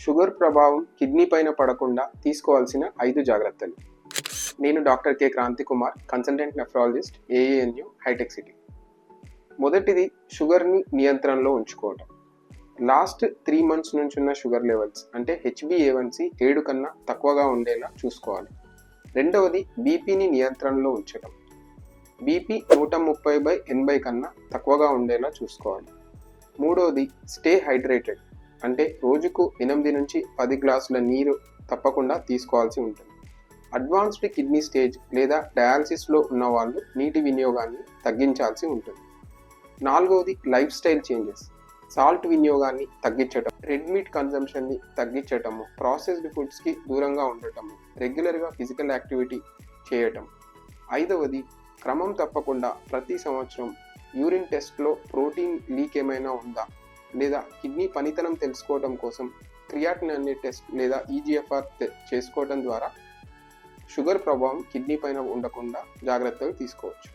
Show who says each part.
Speaker 1: Sugar ప్రభావం kidney పైన పడకుండా తీసుకోవాల్సిన ఐదు జాగ్రత్తలు. నేను doctor K. Kranthi Kumar consultant nephrologist AANU hitech City. మొదటిది షుగర్ని నియంత్రణలో ఉంచుకోవటం. లాస్ట్ త్రీ మంత్స్ నుంచి ఉన్న షుగర్ లెవెల్స్ అంటే హెచ్బిఏవన్సి ఏడు కన్నా తక్కువగా ఉండేలా చూసుకోవాలి. రెండవది బీపీని నియంత్రణలో ఉంచడం బీపీ నూట ముప్పై బై ఎనభై కన్నా తక్కువగా ఉండేలా చూసుకోవాలి. మూడవది స్టే హైడ్రేటెడ్. అంటే రోజుకు ఎనిమిది నుంచి పది గ్లాసుల నీరు తప్పకుండా తీసుకోవాల్సి ఉంటుంది. అడ్వాన్స్డ్ కిడ్నీ స్టేజ్ లేదా డయాలసిస్లో ఉన్న వాళ్ళు నీటి వినియోగాన్ని తగ్గించాల్సి ఉంటుంది. నాలుగవది లైఫ్ స్టైల్ చేంజెస్. సాల్ట్ వినియోగాన్ని తగ్గించటం రెడ్ మీట్ కన్జంప్షన్ని తగ్గించటము ప్రాసెస్డ్ ఫుడ్స్కి దూరంగా ఉండటము రెగ్యులర్గా ఫిజికల్ యాక్టివిటీ చేయటం. ఐదవది క్రమం తప్పకుండా ప్రతి సంవత్సరం యూరిన్ టెస్ట్లో ప్రోటీన్ లీక్ ఏమైనా ఉందా? లేదా కిడ్నీ పనితనం తెలుసుకోవడం కోసం క్రియాటిన్ అనే టెస్ట్ లేదా ఈజీఎఫ్ఆర్ చేసుకోవడం ద్వారా షుగర్ ప్రభావం కిడ్నీ పైన ఉండకుండా జాగ్రత్తలు తీసుకోవచ్చు.